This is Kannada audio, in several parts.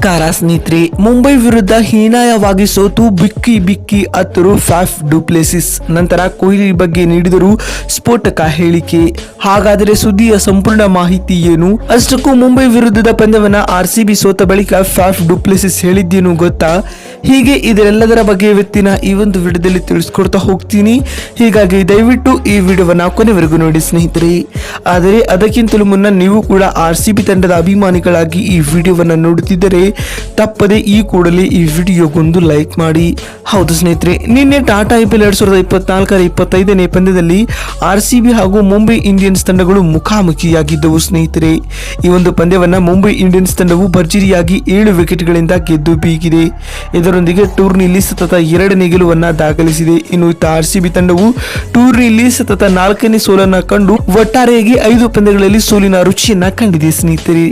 ನಮಸ್ಕಾರ ಸ್ನೇಹಿತರೆ, ಮುಂಬೈ ವಿರುದ್ಧ ಹೀನಾಯವಾಗಿ ಸೋತು ಬಿಕ್ಕಿ ಬಿಕ್ಕಿ ಅತ್ತರು ಫ್ಯಾಫ್ ಡುಪ್ಲೆಸಿಸ್. ನಂತರ ಕೊಹ್ಲಿ ಬಗ್ಗೆ ನೀಡಿದರು ಸ್ಫೋಟಕ ಹೇಳಿಕೆ. ಹಾಗಾದರೆ ಸುದ್ದಿಯ ಸಂಪೂರ್ಣ ಮಾಹಿತಿ ಏನು? ಅಷ್ಟಕ್ಕೂ ಮುಂಬೈ ವಿರುದ್ಧದ ಪಂದ್ಯವನ್ನ ಆರ್ ಸಿ ಸೋತ ಬಳಿಕ ಫ್ಯಾಫ್ ಡುಪ್ಲೆಸಿಸ್ ಹೇಳಿದ್ದೇನು ಗೊತ್ತಾ? ಹೀಗೆ ಇದೆಲ್ಲದರ ಬಗ್ಗೆ ಇವತ್ತಿನ ಈ ಒಂದು ವಿಡಿಯೋದಲ್ಲಿ ತಿಳಿಸ್ಕೊಡ್ತಾ ಹೋಗ್ತೀನಿ. ಹೀಗಾಗಿ ದಯವಿಟ್ಟು ಈ ವಿಡಿಯೋವನ್ನ ಕೊನೆವರೆಗೂ ನೋಡಿ ಸ್ನೇಹಿತರೆ. ಆದರೆ ಅದಕ್ಕಿಂತಲೂ ಮುನ್ನ ನೀವು ಕೂಡ ಆರ್ ಸಿ ತಂಡದ ಅಭಿಮಾನಿಗಳಾಗಿ ಈ ವಿಡಿಯೋವನ್ನು ನೋಡುತ್ತಿದ್ದರೆ ತಪ್ಪದೆ ಈ ಕೂಡಲೇ ಈ ವಿಡಿಯೋಗೊಂದು ಲೈಕ್ ಮಾಡಿ. ಹೌದು ಸ್ನೇಹಿತರೆ, ನಿನ್ನೆ ಟಾಟಾ ಐ ಪಿ ಎಲ್ ಎರಡ್ ಸಾವಿರದ ಇಪ್ಪತ್ನಾಲ್ಕರ ಇಪ್ಪತ್ತೈದನೇ ಪಂದ್ಯದಲ್ಲಿ ಆರ್ ಸಿ ಹಾಗೂ ಮುಂಬೈ ಇಂಡಿಯನ್ಸ್ ತಂಡಗಳು ಮುಖಾಮುಖಿಯಾಗಿದ್ದವು, ಸ್ನೇಹಿತರೆ. ಈ ಒಂದು ಪಂದ್ಯವನ್ನು ಮುಂಬೈ ಇಂಡಿಯನ್ಸ್ ತಂಡವು ಭರ್ಜರಿಯಾಗಿ ಏಳು ವಿಕೆಟ್ಗಳಿಂದ ಗೆದ್ದು ಬೀಗಿದೆ. ಇದರೊಂದಿಗೆ ಟೂರ್ನಿಯಲ್ಲಿ ಸತತ ಎರಡನೇ ಗೆಲುವನ್ನು ದಾಖಲಿಸಿದೆ. ಇನ್ನು ಆರ್ಸಿಬಿ ತಂಡವು ಟೂರ್ನಿಯಲ್ಲಿ ಸತತ ನಾಲ್ಕನೇ ಸೋಲನ್ನ ಕಂಡು ಒಟ್ಟಾರೆಯಾಗಿ ಐದು ಪಂದ್ಯಗಳಲ್ಲಿ ಸೋಲಿನ ರುಚಿಯನ್ನ ಕಂಡಿದೆ, ಸ್ನೇಹಿತರೆ.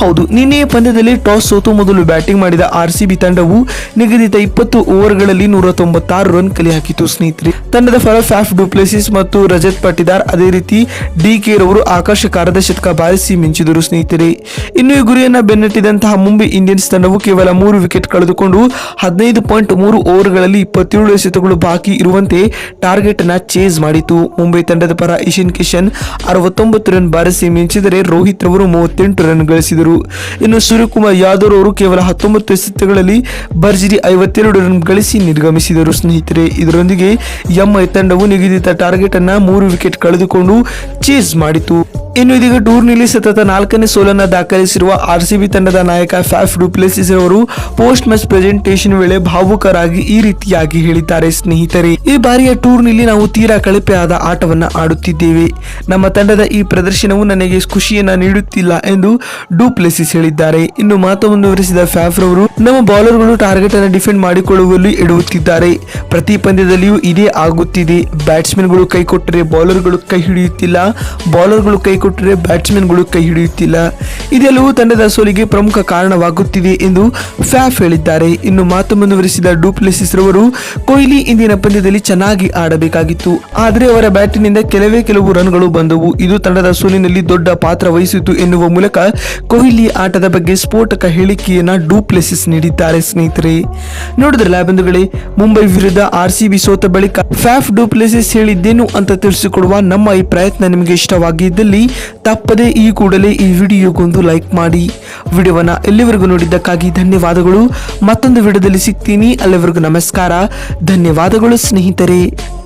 ಹೌದು ನಿನ್ನೆಯ ಪಂದ್ಯದಲ್ಲಿ ಟಾಸ್ ಸೋತು ಮೊದಲು ಬ್ಯಾಟಿಂಗ್ ಮಾಡಿದ ಆರ್ಸಿಬಿ ತಂಡವು ನಿಗದಿತ ಇಪ್ಪತ್ತು ಓವರ್ಗಳಲ್ಲಿ ನೂರ ತೊಂಬತ್ತಾರು ರನ್ ಕಲೆ ಹಾಕಿತು ಸ್ನೇಹಿತರೆ. ತಂಡದ ಫಲ ಫ್ಯಾಫ್ ಡುಪ್ಲೆಸಿಸ್ ಮತ್ತು ರಜತ್ ಪಟಿದಾರ್ ಅದೇ ರೀತಿ ಡಿ ಕೆ ರವರು ಆಕಾಶಕಾರದ ಶತಕ ಬಾರಿಸಿ ಮಿಂಚಿದರು ಸ್ನೇಹಿತರೆ. ಇನ್ನು ಈ ಗುರಿಯನ್ನ ಬೆನ್ನಟ್ಟಿದಂತಹ ಮುಂಬೈ ಇಂಡಿಯನ್ಸ್ ತಂಡವು ಕೇವಲ ಮೂರು ವಿಕೆಟ್ ಕಳೆದುಕೊಂಡು ಹದಿನೈದು ಪಾಯಿಂಟ್ ಮೂರು ಓವರ್ಗಳಲ್ಲಿ ಇಪ್ಪತ್ತೇಳು ಎಸೆತಗಳು ಬಾಕಿ ಇರುವಂತೆ ಟಾರ್ಗೆಟ್ನ ಚೇಸ್ ಮಾಡಿತು. ಮುಂಬೈ ತಂಡದ ಪರ ಇಶನ್ ಕಿಶನ್ ಅರವತ್ತೊಂಬತ್ತು ರನ್ ಬಾರಿಸಿ ಮಿಂಚಿದರೆ ರೋಹಿತ್ ರವರು ಮೂವತ್ತೆಂಟು ರನ್ ಗಳಿಸಿದರು. ಇನ್ನು ಸೂರ್ಯಕುಮಾರ್ ಯಾದವ್ ಅವರು ಕೇವಲ ಹತ್ತೊಂಬತ್ತು ಎಸೆತಗಳಲ್ಲಿ ಭರ್ಜರಿ ಐವತ್ತೆರಡು ರನ್ ಗಳಿಸಿ ನಿರ್ಗಮಿಸಿದರು ಸ್ನೇಹಿತರೆ. ಇದರೊಂದಿಗೆ ಎಂಐ ತಂಡವು ನಿಗದಿತ ಟಾರ್ಗೆಟ್ ಅನ್ನ ವಿಕೆಟ್ ಕಳೆದುಕೊಂಡು ಚೇಸ್ ಮಾಡಿತು. ಇನ್ನು ಇದೀಗ ಟೂರ್ನಿಯಲ್ಲಿ ಸತತ ನಾಲ್ಕನೇ ಸೋಲನ್ನು ದಾಖಲಿಸಿರುವ ಆರ್ ಸಿ ಬಿ ತಂಡದ ನಾಯಕ ಫ್ಯಾಫ್ ಡುಪ್ಲೆಸಿಸ್ ಅವರು ಪೋಸ್ಟ್ ಮ್ಯಾಚ್ ಪ್ರೆಸೆಂಟೇಷನ್ ವೇಳೆ ಭಾವುಕರಾಗಿ ಈ ರೀತಿಯಾಗಿ ಹೇಳಿದ್ದಾರೆ ಸ್ನೇಹಿತರೆ. ಈ ಬಾರಿಯ ಟೂರ್ನಿಯಲ್ಲಿ ನಾವು ತೀರಾ ಕಳಪೆಯಾದ ಆಟವನ್ನು ಆಡುತ್ತಿದ್ದೇವೆ. ನಮ್ಮ ತಂಡದ ಈ ಪ್ರದರ್ಶನವು ನನಗೆ ಖುಷಿಯನ್ನ ನೀಡುತ್ತಿಲ್ಲ ಎಂದು ಡುಪ್ಲೆಸಿಸ್ ಹೇಳಿದ್ದಾರೆ. ಇನ್ನು ಮಾತು ಮುಂದುವರಿಸಿದ ಫ್ಯಾಫ್ ರವರು ನಮ್ಮ ಬೌಲರ್ಗಳು ಟಾರ್ಗೆಟ್ ಅನ್ನು ಡಿಫೆಂಡ್ ಮಾಡಿಕೊಳ್ಳುವಲ್ಲಿ ಎಡುತ್ತಿದ್ದಾರೆ ಪ್ರತಿ ಪಂದ್ಯದಲ್ಲಿಯೂ ಇದೇ ಆಗುತ್ತಿದೆ. ಬ್ಯಾಟ್ಸ್ಮನ್ಗಳು ಕೈ ಕೊಟ್ಟರೆ ಬೌಲರ್ಗಳು ಕೈ ಹಿಡಿಯುತ್ತಿಲ್ಲ. ಬೌಲರ್ಗಳು ಕೈ ಕೊಟ್ಟರೆ ಬ್ಯಾಟ್ಸ್ಮನ್ಗಳು ಕೈ ಹಿಡಿಯುತ್ತಿಲ್ಲ. ಇದೆಲ್ಲವೂ ತಂಡದ ಸೋಲಿಗೆ ಪ್ರಮುಖ ಕಾರಣವಾಗುತ್ತಿದೆ ಎಂದು ಫ್ಯಾಫ್ ಹೇಳಿದ್ದಾರೆ. ಇನ್ನು ಮಾತು ಮುಂದುವರಿಸಿದ ಡೂಪ್ಲೆಸಿಸ್ ರವರು, ಕೊಹ್ಲಿ ಇಂದಿನ ಪಂದ್ಯದಲ್ಲಿ ಚೆನ್ನಾಗಿ ಆಡಬೇಕಾಗಿತ್ತು. ಆದರೆ ಅವರ ಬ್ಯಾಟಿನಿಂದ ಕೆಲವೇ ಕೆಲವು ರನ್ಗಳು ಬಂದವು. ಇದು ತಂಡದ ಸೋಲಿನಲ್ಲಿ ದೊಡ್ಡ ಪಾತ್ರ ವಹಿಸಿತು ಎನ್ನುವ ಮೂಲಕ ಕೊಹ್ಲಿ ಆಟದ ಬಗ್ಗೆ ಸ್ಫೋಟಕ ಹೇಳಿಕೆಯನ್ನ ಡೂಪ್ಲೆಸಿಸ್ ನೀಡಿದ್ದಾರೆ ಸ್ನೇಹಿತರೆ. ನೋಡಿದ್ರಲ್ಲ ಬಂಧುಗಳೇ, ಮುಂಬೈ ವಿರುದ್ಧ ಆರ್ ಸಿ ಸೋತ ಬಳಿಕ ಫ್ಯಾಫ್ ಡೂಪ್ಲೆಸಿಸ್ ಹೇಳಿದ್ದೇನು ಅಂತ ತಿಳಿಸಿಕೊಡುವ ನಮ್ಮ ಈ ಪ್ರಯತ್ನ ನಿಮಗೆ ಇಷ್ಟವಾಗಿದ್ದಲ್ಲಿ ತಪ್ಪದೇ ಈ ಕೂಡಲೇ ಈ ವಿಡಿಯೋಗೊಂದು ಲೈಕ್ ಮಾಡಿ. ವಿಡಿಯೋವನ್ನ ಎಲ್ಲಿವರೆಗೂ ನೋಡಿದ್ದಕ್ಕಾಗಿ ಧನ್ಯವಾದಗಳು. ಮತ್ತೊಂದು ವಿಡಿಯೋದಲ್ಲಿ ಸಿಗ್ತೀನಿ. ಅಲ್ಲಿವರೆಗೂ ನಮಸ್ಕಾರ. ಧನ್ಯವಾದಗಳು ಸ್ನೇಹಿತರೆ.